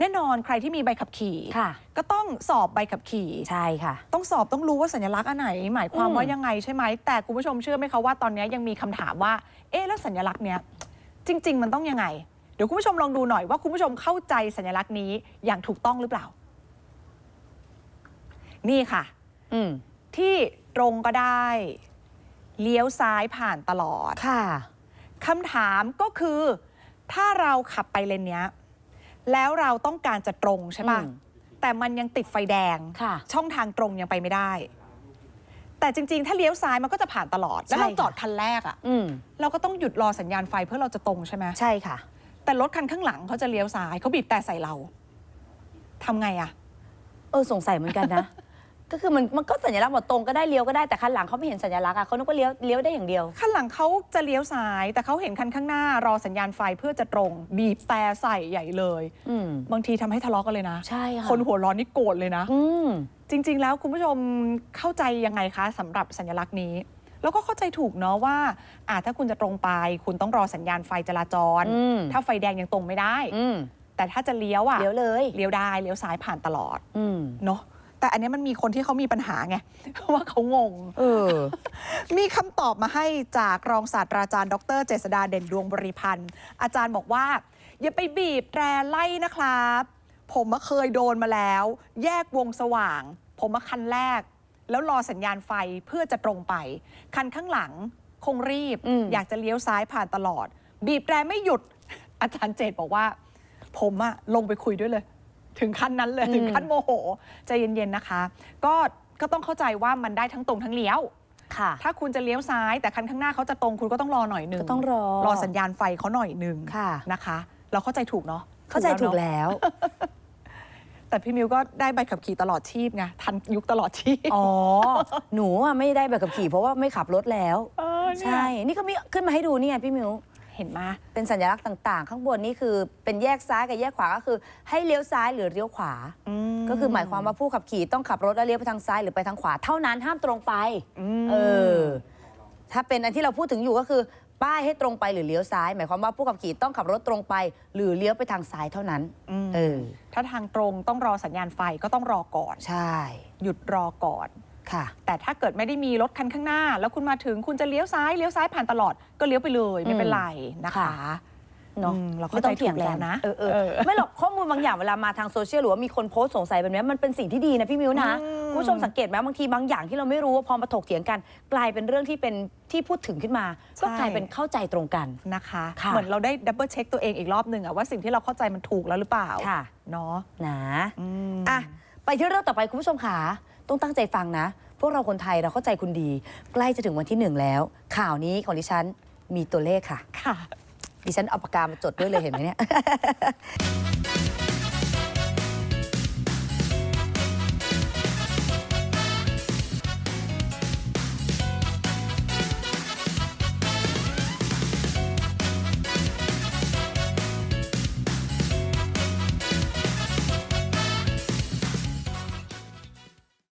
แน่นอนใครที่มีใบขับขี่ ค่ะ ก็ต้องสอบใบขับขี่ ใช่ค่ะ ต้องสอบต้องรู้ว่าสัญลักษณ์อันไหน หมายความอืมว่ายังไงใช่ไหม แต่คุณผู้ชมเชื่อไหมคะว่าตอนนี้ยังมีคำถามว่า เอ๊ะแล้วสัญลักษณ์เนี้ยจริง ๆ มันต้องยังไง เดี๋ยวคุณผู้ชมลองดูหน่อยว่าคุณผู้ชมเข้าใจสัญลักษณ์นี้อย่างถูกต้องหรือเปล่า นี่ค่ะ อืมที่ตรงก็ได้ เลี้ยวซ้ายผ่านตลอด ค่ะ คำถามก็คือ ถ้าเราขับไปเลนเนี้ย แล้วเราต้องการจะตรงใช่ป่ะอืมแต่มันยังติดไฟแดง ค่ะ ช่องทางตรงยังไปไม่ได้ แต่จริง ๆ ถ้าเลี้ยวซ้ายมันก็จะผ่านตลอด แล้วเราใช่ค่ะ จอดคันแรกอะอืมเราก็ต้องหยุดรอสัญญาณไฟเพื่อเราจะตรงใช่ไหมใช่ค่ะ แต่รถคันข้างหลังเขาจะเลี้ยวซ้ายเขาบีบแต่ใส่เราทำไงอะ เออสงสัยเหมือนกันนะ ก็คือมันมันก็สัญลักษณ์บอกตรงก็ได้เลี้ยวก็ได้แต่คันหลังเขาไม่เห็นสัญลักษณ์อะเขานึกว่าเลี้ยวเลี้ยวได้อย่างเดียว คันหลังเขาจะเลี้ยวซ้าย แต่เขาเห็นคันข้างหน้ารอสัญญาณไฟเพื่อจะตรง บีบแต่ใส่ใหญ่เลย อืม บางทีทำให้ทะเลาะกันเลยนะ ใช่ค่ะ คนหัวร้อนนี่โกรธเลยนะ อืม จริง ๆ แล้วคุณผู้ชมเข้าใจยังไงคะสำหรับสัญลักษณ์นี้ แล้วก็เข้าใจถูกเนาะว่าอ่าถ้าคุณจะตรงไป คุณต้องรอสัญญาณไฟจราจร อืม ถ้าไฟแดงยังตรงไม่ได้ อืมแต่ถ้าจะเลี้ยวอะเลี้ยวเลย เลี้ยวได้เลี้ยวซ้ายผ่านตลอดอืม เนาะ แต่อันเนี้ยมันมีคนที่เขามีปัญหาไง ว่าเขางง เออ มีคำตอบมาให้จากรองศาสตราจารย์ ดร เจษดาเด่นดวงบริพันธ์ อาจารย์บอกว่า อย่าไปบีบแตรไล่นะครับ ผมมาเคยโดนมาแล้ว แยกวงสว่าง ผมมาคันแรก แล้วรอสัญญาณไฟเพื่อจะตรงไป คันข้างหลังคงรีบอืมอยากจะเลี้ยวซ้ายผ่านตลอด บีบแตรไม่หยุด อาจารย์เจตบอกว่า ผมอะลงไปคุยด้วยเลย ถึงขั้นนั้นเลยถึงขั้นโมโหใจเย็นๆนะคะ ก็ก็ต้องเข้าใจว่ามันได้ทั้งตรงทั้งเลี้ยวค่ะถ้าคุณจะเลี้ยวซ้าย แต่คันข้างหน้าเขาจะตรงคุณก็ต้องรอหน่อยหนึ่งก็ต้องรอรอสัญญาณไฟเขาหน่อยหนึ่งค่ะนะคะ เราเข้าใจถูกเนาะเข้าใจถูกเนอะแล้ว แต่พี่มิวก็ได้ใบขับขี่ตลอดชีพไงทันยุคตลอดชีพอ๋อหนูอะไม่ได้แบบขับขี่เพราะว่าไม่ขับรถแล้วเออเนี่ยใช่ นี่ก็มีขึ้นมาให้ดูเนี่ยพี่มิว เห็นไหมเป็นสัญลักษณ์ต่างๆ ข้างบนนี่คือเป็นแยกซ้ายกับแยกขวาก็คือ ให้เลี้ยวซ้ายหรือเลี้ยวขวาอืก็คือหมายความว่าผู้ขับขี่ต้องขับรถแล้วเลี้ยวไปทางซ้ายหรือไปทางขวา เท่านั้นห้ามตรงไปมเออถ้าเป็นอันที่เราพูดถึงอยู่ก็คือป้ายให้ตรงไปหรือเลี้ยวซ้าย หมายความว่าผู้ขับขี่ต้องขับรถตรงไป หรือเลี้ยวไปทางซ้ายเท่านั้นมเออถ้าทางตรงต้องรอสัญญาณไฟก็ต้องรอก่อนใช่ หยุดรอก่อน ค่ะ แต่ถ้าเกิดไม่ได้มีรถคันข้างหน้า แล้วคุณมาถึงคุณจะเลี้ยวซ้ายเลี้ยวซ้ายผ่านตลอดก็เลี้ยวไปเลยไม่เป็นไรนะคะค่ะเนาะอืมเราไม่เข้าใจต้องเถียงถูกกัแล้วนนะเออเออเออไม่หรอกข้อมูลบางอย่างเวลามาทางโซเชียลหรือว่ามีคนโพสต์สงสัยแบบนี้มันเป็นสิ่งที่ดีนะพี่มิวนะอืมคุณผู้ชมสังเกตไหมบางทีบางอย่างที่เราไม่รู้ว่าพอมาถกเถียงกัน กลายเป็นเรื่องที่เป็นที่พูดถึงขึ้นมา ก็กลายเป็นเข้าใจตรงกันนะคะค่ะเหมือนเราได้ดับเบิลเช็คตัวเองอีกรอบหนึ่งอะว่าสิ่งที่เราเข้าใจมันถูกแล้วหรือเปล่าค่ะเนาะนะอืมอะไปที่เรื่องต่อไปคุณผู้ชมขา ต้องตั้งใจฟังนะ พวกเราคนไทยเราเข้าใจคุณดี ใกล้จะถึงวันที่หนึ่งแล้ว ข่าวนี้ของดิฉันมีตัวเลขค่ะ ค่ะ ดิฉันเอาปากกามาจดด้วยเลยเห็นไหมเนี่ย